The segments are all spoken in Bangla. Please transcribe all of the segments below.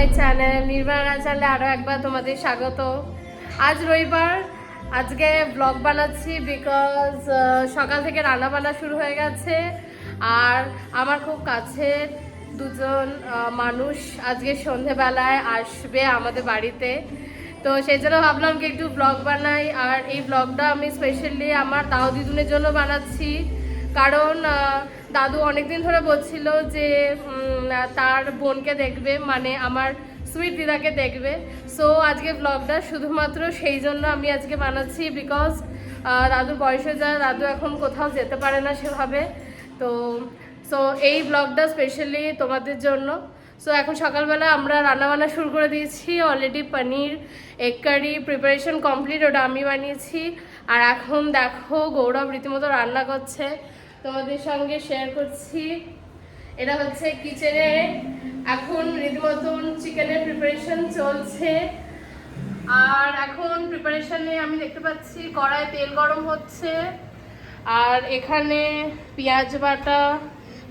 মাই চ্যানেল নির্বাণা চ্যানেলে আরও একবার তোমাদের স্বাগত। আজ রবিবার, আজকে ব্লগ বানাচ্ছি বিকজ সকাল থেকে রান্না বান্না শুরু হয়ে গেছে। আর আমার খুব কাছের দুজন মানুষ আজকে সন্ধেবেলায় আসবে আমাদের বাড়িতে। তো সেই জন্য ভাবলাম কি একটু ব্লগ বানাই। আর এই ব্লগটা আমি স্পেশালি আমার দাও দিদুনের জন্য বানাচ্ছি। কারণ দাদু অনেকদিন ধরে বলছিল যে তার বোনকে দেখবে মানে আমার সুইট দিদাকে দেখবে। সো আজকে ব্লগটা শুধুমাত্র সেই জন্য আমি আজকে বানাচ্ছি বিকজ দাদুর বয়সে যা, দাদু এখন কোথাও যেতে পারে না সেভাবে। তো সো এই ব্লগটা স্পেশালি তোমাদের জন্য। সো এখন সকালবেলা আমরা রান্নাবান্না শুরু করে দিয়েছি already paneer egg curry preparation complete ওটা আমি বানিয়েছি। আর এখন দেখো, গৌরব রীতিমতো রান্না করছে। তোমাদের সঙ্গে শেয়ার করছি। এটা হচ্ছে কিচেনে এখন রীতিমতন চিকেনের প্রিপারেশন চলছে। আর এখন প্রিপারেশনে আমি দেখতে পাচ্ছি কড়াই তেল গরম হচ্ছে। আর এখানে পেঁয়াজ বাটা,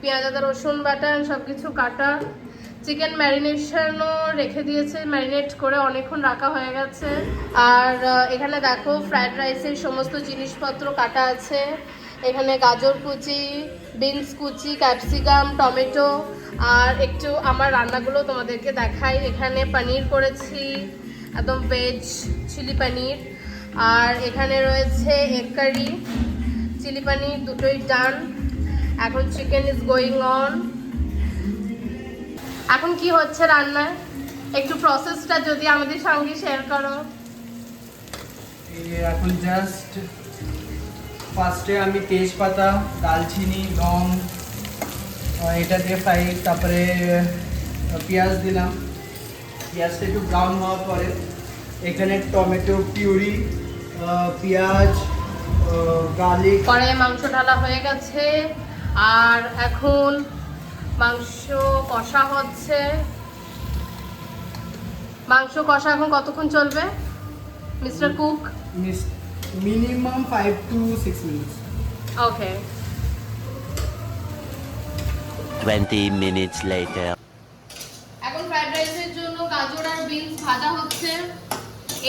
পেঁয়াজ আদা, রসুন বাটা সব কিছু কাটা। চিকেন ম্যারিনেশনও রেখে দিয়েছে ম্যারিনেট করে অনেকক্ষণ রাখা হয়ে গেছে। আর এখানে দেখো ফ্রাইড রাইসের সমস্ত জিনিসপত্র কাটা আছে। এখানে গাজর কুচি, বিনস কুচি, ক্যাপসিকাম, টমেটো, আর একটু আমার রান্নাগুলো তোমাদেরকে দেখাই। এখানে পনির করেছি, একদম ভেজ চিলি পনির। আর এখানে রয়েছে এগ কারি চিলি পনির দুটোই ডান এখন চিকেন ইজ গোয়িং অন এখন কি হচ্ছে রান্নায়? একটু প্রসেসটা যদি আমাদের সঙ্গে শেয়ার করো। এখন জাস্ট ফার্স্টে আমি তেজপাতা দালচিনি লং এটা দিয়ে ফ্রাই তারপরে পেঁয়াজ দিলাম। পেঁয়াজটা একটু ব্রাউন হওয়ার পরে এখানে টমেটো পিউরি পেঁয়াজ গার্লিক কড়াইয়ে মাংস ঢালা হয়ে গেছে। আর এখন মাংস কষা হচ্ছে। মাংস কষা এখন কতক্ষণ চলবে mister cook? Minimum five to six minutes okay 20 minutes later. এখন ফ্রাইড রাইসের জন্য গাজর আর বিনস ভাজা হচ্ছে।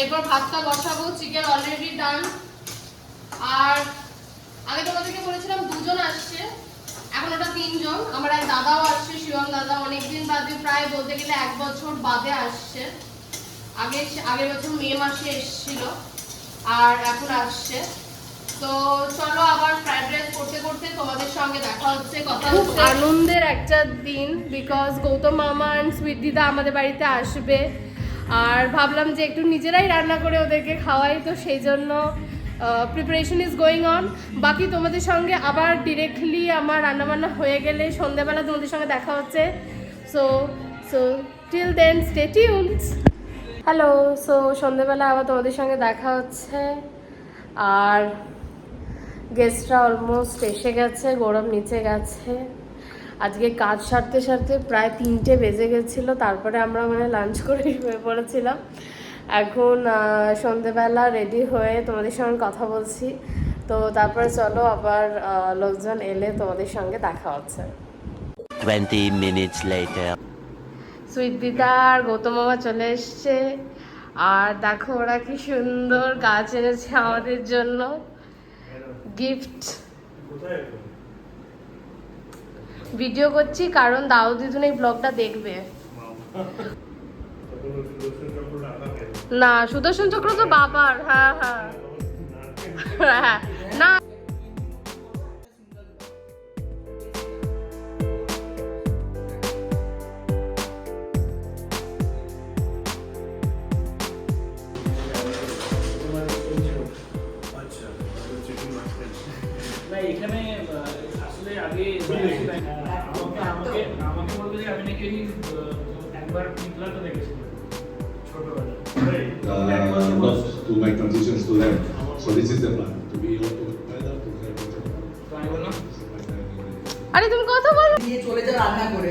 এরপর ভাতটা বসাবো চিকেন অলরেডি ডান আর আগে তোমাদেরকে বলেছিলাম দুজন আসছে। এখন ওটা তিনজন। আমার এক দাদাও আসছে শিবম দাদা অনেকদিন বাদে প্রায় বলতে গেলে এক বছর বাদে আসছে। আগে আগের বছর মে মাসে এসেছিল। আর এখন আসছে। তো চলো আবার ফ্রাইড রাইস করতে করতে তোমাদের সঙ্গে দেখা হচ্ছে, কথা আনন্দের একটা দিন বিকজ গৌতম মামা অ্যান্ড সুইট দিদা আমাদের বাড়িতে আসবে। আর ভাবলাম যে একটু নিজেরাই রান্না করে ওদেরকে খাওয়াই, তো সেই জন্য প্রিপারেশন ইজ গোয়িং অন বাকি তোমাদের সঙ্গে আবার ডিরেক্টলি আমার রান্নাবান্না হয়ে গেলে সন্ধ্যাবেলা তোমাদের সঙ্গে দেখা হচ্ছে। So so till then stay tunes hello so সন্ধ্যেবেলা আবার তোমাদের সঙ্গে দেখা হচ্ছে। আর গেস্টরা অলমোস্ট এসে গেছে গরম নিচে গেছে। আজকে কাজ সারতে সারতে প্রায় তিনটে বেজে গেছিল, তারপরে আমরা মানে লাঞ্চ করে হয়ে পড়েছিলাম। এখন সন্ধেবেলা রেডি হয়ে তোমাদের সঙ্গে কথা বলছি। তো তারপরে চলো আবার লোকজন এলে তোমাদের সঙ্গে দেখা হচ্ছে। 20 minutes later. সুইট দিদা আর গৌতম মামা চলে এসছে। আর দেখো ওরা কি সুন্দর গাছ এনেছে আমাদের জন্য। গিফট ভিডিও করছি কারণ দাও দিদুন এই ব্লগটা দেখবে। না, সুদর্শন চক্র তো বাবার হ্যাঁ হ্যাঁ। হ্যাঁ না। যে একবার দেখেছিলাম uh, not to make transitions to them. So this is the plan, to be able to help আরে তুমি কথা বলো। দিয়ে চলে যায় রান্না করে।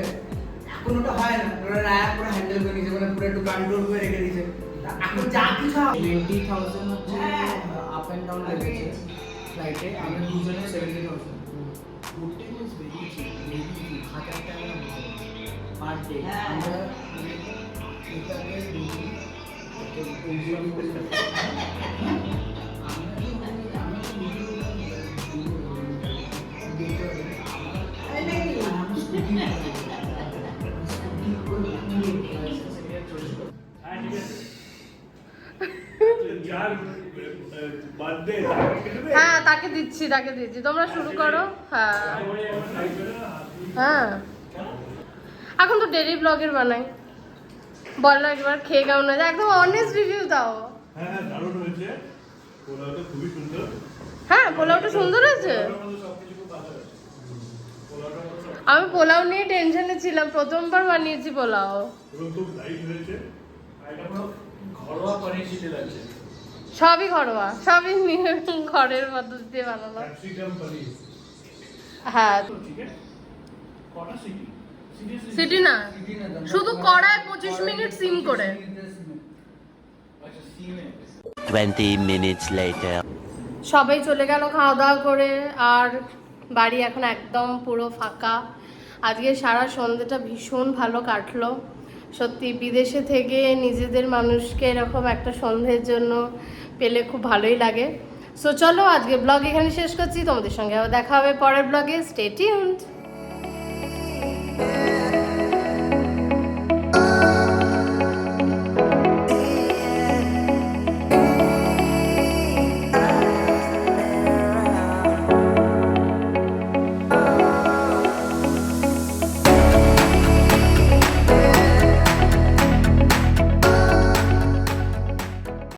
এখন ওটা হয় না ওরা রায়া করে হ্যান্ডেল করে নিয়েছে মানে পুরো একটু কন্ট্রোল করে রেখে দিয়েছে। এখন যা কিছু টোয়েন্টি থাউজেন্ড হচ্ছে আপ অ্যান্ড ডাউন লেগেছে ফ্লাইটে আমরা দুজনে seventy thousand very cheap very cheap হাজার টাকা হ্যাঁ হ্যাঁ তাকে দিচ্ছি তাকে দিচ্ছি। তোমরা শুরু করো। হ্যাঁ। হ্যাঁ। এখন তো ডেলি ব্লগের বানাই। বলো একবার খেয়ে কেমন হয়েছে? একদম অনেস্ট রিভিউ দাও। হ্যাঁ হ্যাঁ দারুণ হয়েছে। পোলাওটা খুবই সুন্দর। হ্যাঁ পোলাওটা সুন্দর আছে। আমি পোলাও নিয়ে টেনশনে ছিলাম প্রথমবার বানিয়েছি পোলাও। সবই ঘরোয়া সবই নিয়ে ঘরের পদ্ধতিতে বানানো হ্যাঁ। সিটি না? শুধু কড়ায় পঁচিশ মিনিট সিম করে। আচ্ছা 20 minutes later. সবাই চলে গেল খাওয়া দাওয়া করে আর বাড়ি এখন একদম পুরো ফাঁকা। আজকে সারা সন্ধ্যেটা ভীষণ ভালো কাটলো। সত্যি বিদেশে থেকে নিজেদের মানুষকে এরকম একটা সন্ধ্যের জন্য পেলে খুব ভালোই লাগে। সো চলো আজকে ব্লগ এখানে শেষ করছি। তোমাদের সঙ্গে আবার দেখা হবে পরের ব্লগে স্টে টিউনড